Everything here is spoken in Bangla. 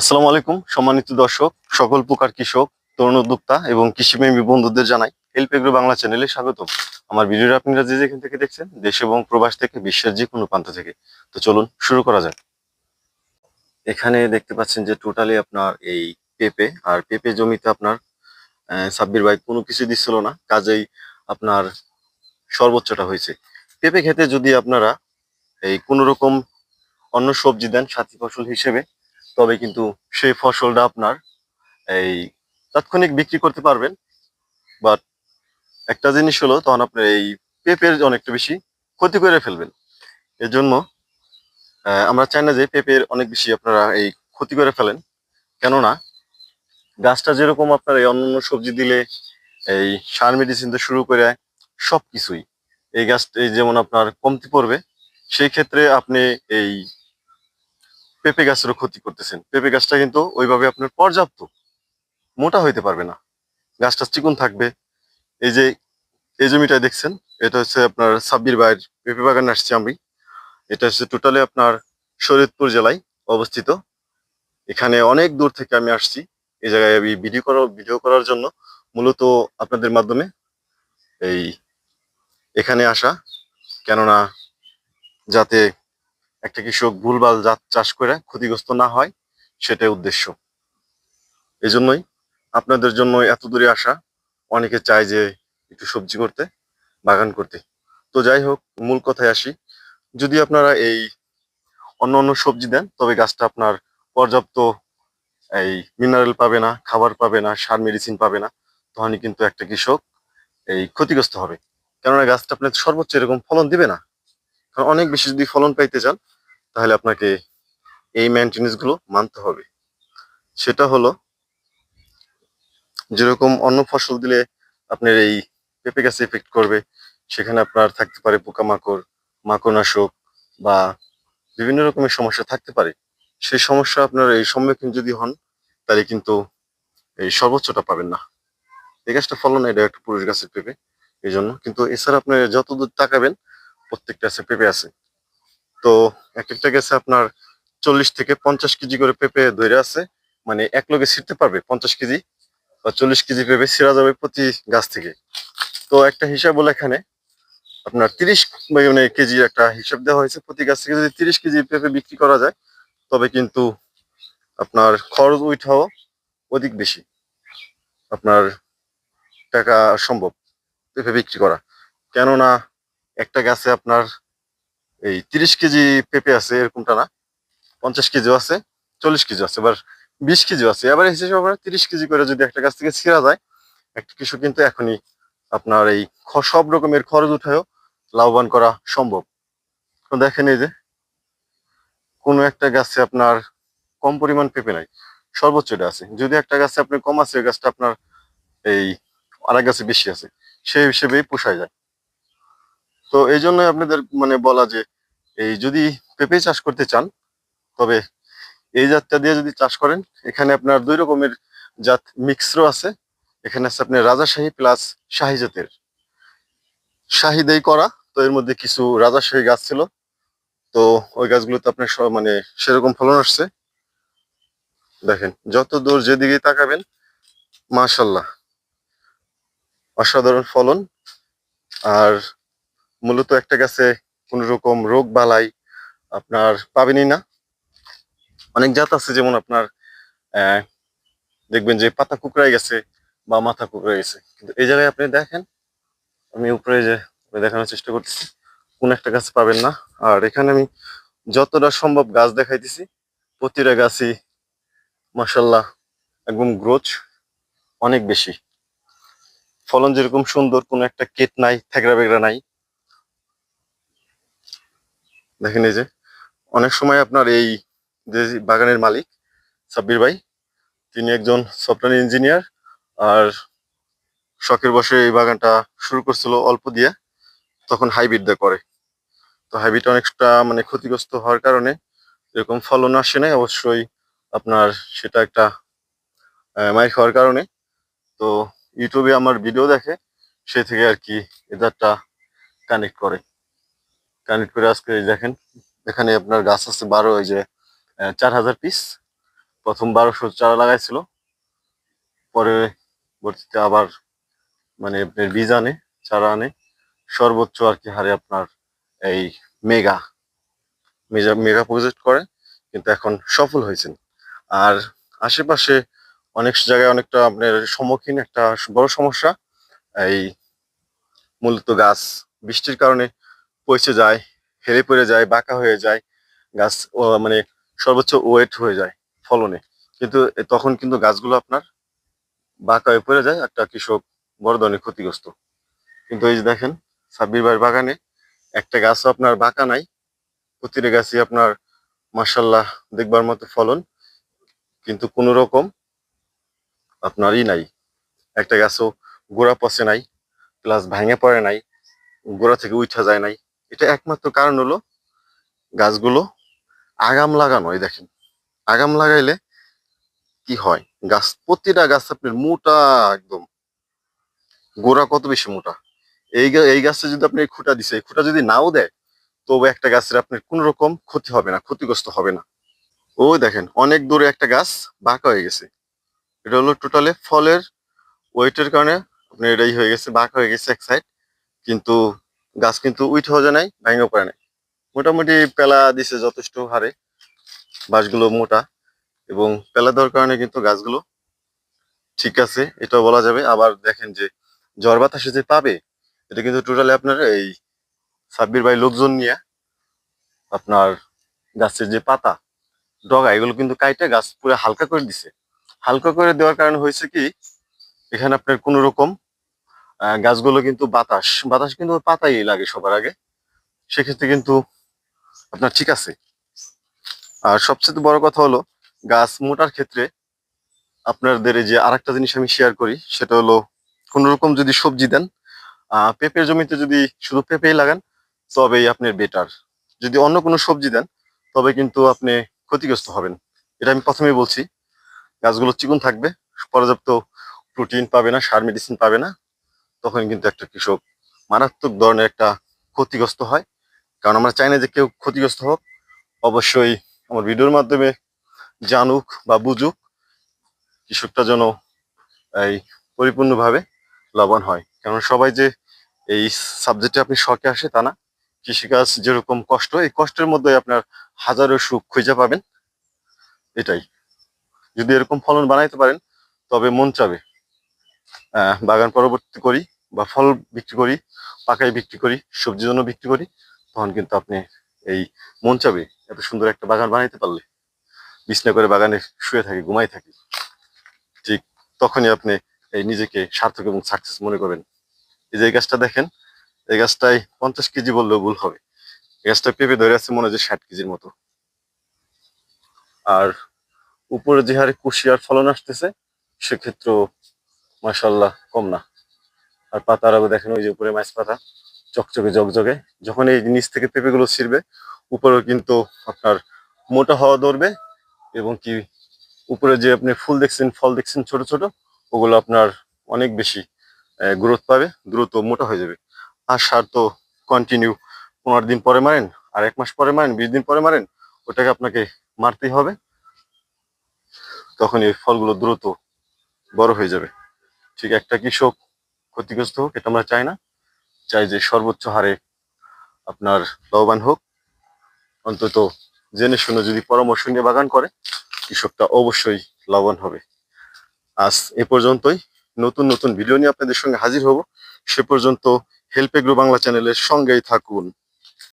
আসসালামু আলাইকুম, সম্মানিত দর্শক, সকল প্রকার কৃষক, তরুণ উদ্যোক্তা এবং কৃষিপ্রেমী বন্ধুদের জানাই হেল্প এগ্রো বাংলা চ্যানেলে স্বাগতম। আমার ভিডিওটা আপনারা যে যেখান থেকে দেখছেন, দেশ এবং প্রবাস থেকে, বিশ্বের যে কোনো প্রান্ত থেকে। তো চলুন শুরু করা যাক। এখানে দেখতে পাচ্ছেন যে টোটালি আপনার এই পেঁপে, আর পেঁপে জমিতে আপনার সাব্বির ভাই কোনো কিছু দিচ্ছিল না, কাজেই আপনার সর্বোচ্চটা হয়েছে। পেঁপে খেতে যদি আপনারা এই কোনো রকম অন্য সবজি দেন, সাথী ফসল হিসেবে তবে কিন্তু সেই ফসলটা আপনার এই তাৎক্ষণিক বিক্রি করতে পারবেন। বাট একটা জিনিস হলো, তখন আপনার এই পেঁপের অনেকটা বেশি ক্ষতি করে ফেলবেন। এর জন্য আমরা চাই না যে পেঁপের অনেক বেশি আপনারা এই ক্ষতি করে ফেলেন। কেননা, গাছটা যেরকম আপনার এই অন্যান্য সবজি দিলে, এই সার মেডিসিন থেকে শুরু করে সব কিছুই এই গাছ, এই যেমন আপনার কমতি পড়বে, সেই ক্ষেত্রে আপনি এই পেঁপে গাছেরও ক্ষতি করতেছেন। পেঁপে গাছটা কিন্তু ওইভাবে আপনার পর্যাপ্ত। মোটা হইতে পারবে না। গাছটা চিকন থাকবে। এই যে, এই জমিটা দেখছেন, এটা হচ্ছে আপনার সাব্বির বাইর পেঁপে বাগানে আসছি আমি। এটা হচ্ছে টোটালি আপনার শরীয়তপুর জেলায় অবস্থিত। এখানে অনেক দূর থেকে আমি আসছি। এই জায়গায় আমি ভিডিও করার ভিডিও করার জন্য মূলত আপনাদের মাধ্যমে এই, এখানে আসা। কেননা যাতে একটা কৃষক ভুলভাল জাত চাষ করে ক্ষতিগ্রস্ত না হয়, সেটাই উদ্দেশ্য। এই জন্যই আপনাদের জন্য এত দূরে আসা, অনেকে চায় যে একটু সবজি করতে, বাগান করতে। তো যাই হোক, মূল কথায় আসি। যদি আপনারা এই অন্য অন্য সবজি দেন, তবে গাছটা আপনার পর্যাপ্ত এই মিনারেল পাবে না, খাবার পাবে না, সার মেডিসিন পাবে না, তখনই কিন্তু একটা কৃষক এই ক্ষতিগ্রস্ত হবে। কেননা গাছটা আপনার সর্বোচ্চ এরকম ফলন দিবে না। কারণ অনেক বেশি যদি ফলন পাইতে চান তাহলে আপনাকে এই মেনটেন্সগুলো মানতে হবে। সেটা হলো, যেরকম অন্য ফসল দিলে আপনার এই পেঁপে গাছে এফেক্ট করবে, সেখানে আপনার থাকতে পারে পোকামাকড়, মাকড়নাশক বা বিভিন্ন রকমের সমস্যা থাকতে পারে। সেই সমস্যা আপনার এই সম্মুখীন যদি হন, তাহলে কিন্তু এই সর্বোচ্চটা পাবেন না। এই গাছটা ফলন এটা একটা পুরুষ গাছের পেঁপে এই জন্য কিন্তু এছাড়া আপনি যত দূর তাকাবেন, প্রত্যেকটা গাছে পেঁপে আছে। তো এক একটা গেছে আপনার চল্লিশ থেকে পঞ্চাশ কেজি করে পেঁপে ধরে আছে। মানে এক লোকে ছিঁড়তে পারবে পঞ্চাশ কেজি বা চল্লিশ কেজি পেঁপে ছিঁড়া যাবে প্রতি গাছ থেকে। তো একটা হিসাব হলো এখানে, আপনার তিরিশ মানে কেজির একটা হিসাব দেওয়া হয়েছে প্রতি গাছ থেকে। যদি তিরিশ কেজি পেঁপে বিক্রি করা যায়, তবে কিন্তু আপনার খরচ উঠাও অধিক বেশি। আপনার টাকা সম্ভব পেঁপে বিক্রি করা। কেননা একটা গাছে আপনার এই তিরিশ কেজি পেঁপে আছে, এরকমটা না? পঞ্চাশ কেজিও আছে, চল্লিশ কেজি আছে, এবার বিশ কেজিও আছে। এবার হিসেবে আমরা তিরিশ কেজি করে যদি একটা গাছ থেকে ছিঁড়া যায়, একটা কৃষক কিন্তু এখনই আপনার এই সব রকমের খরচ উঠায়ও লাভবান করা সম্ভব। দেখেন এই যে, কোনো একটা গাছে আপনার কম পরিমাণ পেঁপে নাই, সর্বোচ্চ এটা আছে। যদি একটা গাছে আপনি কম আছে, ওই গাছটা আপনার এই আরেক গাছে বেশি আছে, সেই হিসেবেই পোষায় যায়। তো এই জন্য আপনাদের মানে বলা যে, এই যদি পেঁপে চাষ করতে চান, তবে এই জাতটা দিয়ে যদি চাষ করেন, এখানে আপনার দুই রকমের জাত মিক্সরও আছে। এখানে আছে আপনার রাজাশাহী প্লাস শাহী জাতের। শাহী দেই করা, তো এর মধ্যে কিছু রাজাশাহী গাছ ছিল। তো ওই গাছগুলোতে আপনার মানে সেরকম ফলন আসছে। দেখেন, যত দূর যেদিকে তাকাবেন, মাশাল্লাহ, অসাধারণ ফলন। আর মূলত একটা গাছে কোন রকম রোগ বালাই আপনার পাবেনই না। অনেক জাত আছে যেমন আপনার দেখবেন যে পাতা কুকড়ায় গেছে বা মাথা কুকড়ে গেছে। কিন্তু এই জায়গায় আপনি দেখেন, আমি উপরে যে দেখানোর চেষ্টা করতেছি, কোন একটা গাছ পাবেন না। আর এখানে আমি যতটা সম্ভব গাছ দেখাইতেছি, প্রতিটা গাছই মাসাল্লাহ একদম গ্রোথ অনেক বেশি। ফলন যেরকম সুন্দর, কোনো একটা কেট নাই থেগড়া বেগড়া নাই। দেখেন এই যে অনেক সময় আপনার এই যে বাগানের মালিক সাব্বির ভাই তিনি একজন সফটওয়্যার ইঞ্জিনিয়ার আর শখের বসে এই বাগানটা শুরু করছিল অল্প দিয়ে তখন হাইব্রিড দিয়ে করে। তো হাইব্রিড অনেকটা মানে ক্ষতিগ্রস্ত হওয়ার কারণে এরকম ফলন আসে নাই অবশ্যই আপনার সেটা একটা আহ, মাইর খাওয়ার কারণে। তো ইউটিউবে আমার ভিডিও দেখে সে থেকে আর কি এদারটা কানেক্ট করে। কানেক্ট করে আজকে দেখেন, এখানে আপনার গাছ আছে বারো ওই যে চার হাজার পিস প্রথম বারোশো চারা লাগাইছিল। পরে ভর্তিতে আবার মানে আপনার বীজ আনে, চারা আনে। সর্বোচ্চ আর কি হারে আপনার এই মেগা মেগা মেগা প্রজেক্ট করে, কিন্তু এখন সফল হয়েছেন। আর আশেপাশে অনেক জায়গায় অনেকটা আপনার সম্মুখীন একটা বড় সমস্যা, এই মূলত গাছ, বৃষ্টির কারণে পচে যায় হেরে পড়ে যায়, বাঁকা হয়ে যায়, গাছ মানে সর্বোচ্চ ওয়েট হয়ে যায় ফলনে। কিন্তু তখন কিন্তু গাছগুলো আপনার বাঁকা হয়ে পড়ে যায় একটা কৃষক বড় ধরনের ক্ষতিগ্রস্ত। কিন্তু এই যে দেখেন সাব্বির ভাইয়ের বাগানে একটা গাছও আপনার বাঁকা নাই, প্রতিটা গাছই আপনার মার্শাল্লাহ দেখবার মতো ফলন, কিন্তু কোনো রকম আপনারই নাই। একটা গাছও গোড়া পচে নাই প্লাস ভেঙে পড়ে নাই, গোড়া থেকে উঠা যায় নাই। এটা একমাত্র কারণ হলো গাছগুলো আগাম লাগানো, এই দেখেন। আগাম লাগাইলে কি হয়? গাছ, প্রতিটা গাছ আপনার মোটা একদম। গোড়া কত বেশি মোটা? এই এই গাছটা যদি আপনি খুঁটা দিছে খুঁটা যদি নাও দেয়, তবে একটা গাছের আপনার কোন রকম ক্ষতি হবে না, ক্ষতিগ্রস্ত হবে না। ও দেখেন, অনেক দূরে একটা গাছ বাঁকা হয়ে গেছে। এটা হলো টোটালে ফলের ওয়েটের কারণে আপনার এটাই হয়ে গেছে, বাঁকা হয়ে গেছে এক সাইড কিন্তু গাছ কিন্তু উইট হয়ে যায় নাই ভেঙে পড়ে নাই। মোটামুটি পেলা দিছে যথেষ্ট হারে বাঁশগুলো মোটা, এবং পেলা দেওয়ার কারণে কিন্তু গাছগুলো ঠিক আছে, এটাও বলা যাবে। আবার দেখেন যে ঝড় বাতাসে যে পাবে, এটা কিন্তু টোটালি আপনার এই সাব্বির ভাই লোকজন নিয়ে আপনার গাছের যে পাতা, ডগা, এগুলো কিন্তু কাইটে গাছ পুরো হালকা করে দিছে। হালকা করে দেওয়ার কারণে হয়েছে কি, এখানে আপনার কোনো রকম গাছগুলো কিন্তু বাতাস বাতাস কিন্তু পাতাই লাগে সবার আগে। সেক্ষেত্রে কিন্তু আপনার ঠিক আছে। আর সবচেয়ে বড় কথা হলো, গাছ মোটার ক্ষেত্রে আপনাদের যে আরেকটা জিনিস আমি শেয়ার করি, সেটা হলো কোন রকম যদি সবজি দেন পেঁপের জমিতে যদি শুধু পেঁপেই লাগান, তবেই আপনার বেটার যদি অন্য কোনো সবজি দেন, তবে কিন্তু আপনি ক্ষতিগ্রস্ত হবেন। এটা আমি প্রথমেই বলছি। গাছগুলো চিকুন থাকবে, পর্যাপ্ত প্রোটিন পাবে না, সার মেডিসিন পাবে না। তখন কিন্তু একটা কৃষক মারাত্মক ধরনের একটা ক্ষতিগ্রস্ত হয়। কারণ আমরা চাই না যে কেউ ক্ষতিগ্রস্ত হোক। অবশ্যই আমার ভিডিওর মাধ্যমে জানুক বা বুঝুক কৃষকটা যেন এই পরিপূর্ণভাবে লাভবান হয়। কারণ সবাই যে এই সাবজেক্টে আপনি শখে আসে তা না। কৃষিকাজ যেরকম কষ্ট, এই কষ্টের মধ্যে আপনার হাজারো সুখ খুঁজে পাবেন। এটাই। যদি এরকম ফলন বানাইতে পারেন, তবে মন চাবে। বাগান পরবর্তী করি। বা ফল বিক্রি করি পাকাই বিক্রি করি, সবজির জন্য বিক্রি করি, তখন কিন্তু আপনি এই মন চাবে এত সুন্দর একটা বাগান বানাইতে পারলে। বিছনা করে বাগানে শুয়ে থাকি ঘুমাই থাকি, ঠিক তখনই আপনি এই নিজেকে সার্থক এবং সাকসেস মনে করবেন। এই যে এই গাছটা দেখেন, এই গাছটাই পঞ্চাশ কেজি বললেও ভুল হবে। এই গাছটা পেঁপে ধরে আছে মনে হয় ষাট কেজির মতো। আর উপরে যে হারে কুশিয়ার ফলন আসতেছে, সেক্ষেত্রেও মাসাল্লাহ কম না। আর পাতার আগে দেখেন ওই যে উপরে মাছ পাতা, চকচকে জগজগে যখন এই নিচ থেকে পেঁপেগুলো ছিঁড়বে, উপরেও কিন্তু আপনার মোটা হওয়া ধরবে এবং কি উপরে যে আপনি ফুল দেখছেন, ফল দেখছেন ছোট ছোট, ওগুলো আপনার অনেক বেশি গ্রোথ পাবে, দ্রুত মোটা হয়ে যাবে। আর সার তো কন্টিনিউ পনেরো দিন পরে মারেন, আর এক মাস পরে মারেন, বিশ দিন পরে মারেন, ওটাকে আপনাকে মারতেই হবে। তখন এই ফলগুলো দ্রুত বড় হয়ে যাবে। ঠিক একটা কৃষক ক্ষতিগ্রস্ত হোক, এটা আমরা চাই না। চাই যে সর্বোচ্চ হারে আপনার লাভবান হোক। অন্তত জেনে শুনে যদি পরামর্শ নিয়ে বাগান করে, কৃষকটা অবশ্যই লাভবান হবে। আজ এ পর্যন্তই। নতুন নতুন ভিডিও নিয়ে আপনাদের সঙ্গে হাজির হব। সে পর্যন্ত হেল্প এগ্রো বাংলা চ্যানেলের সঙ্গেই থাকুন।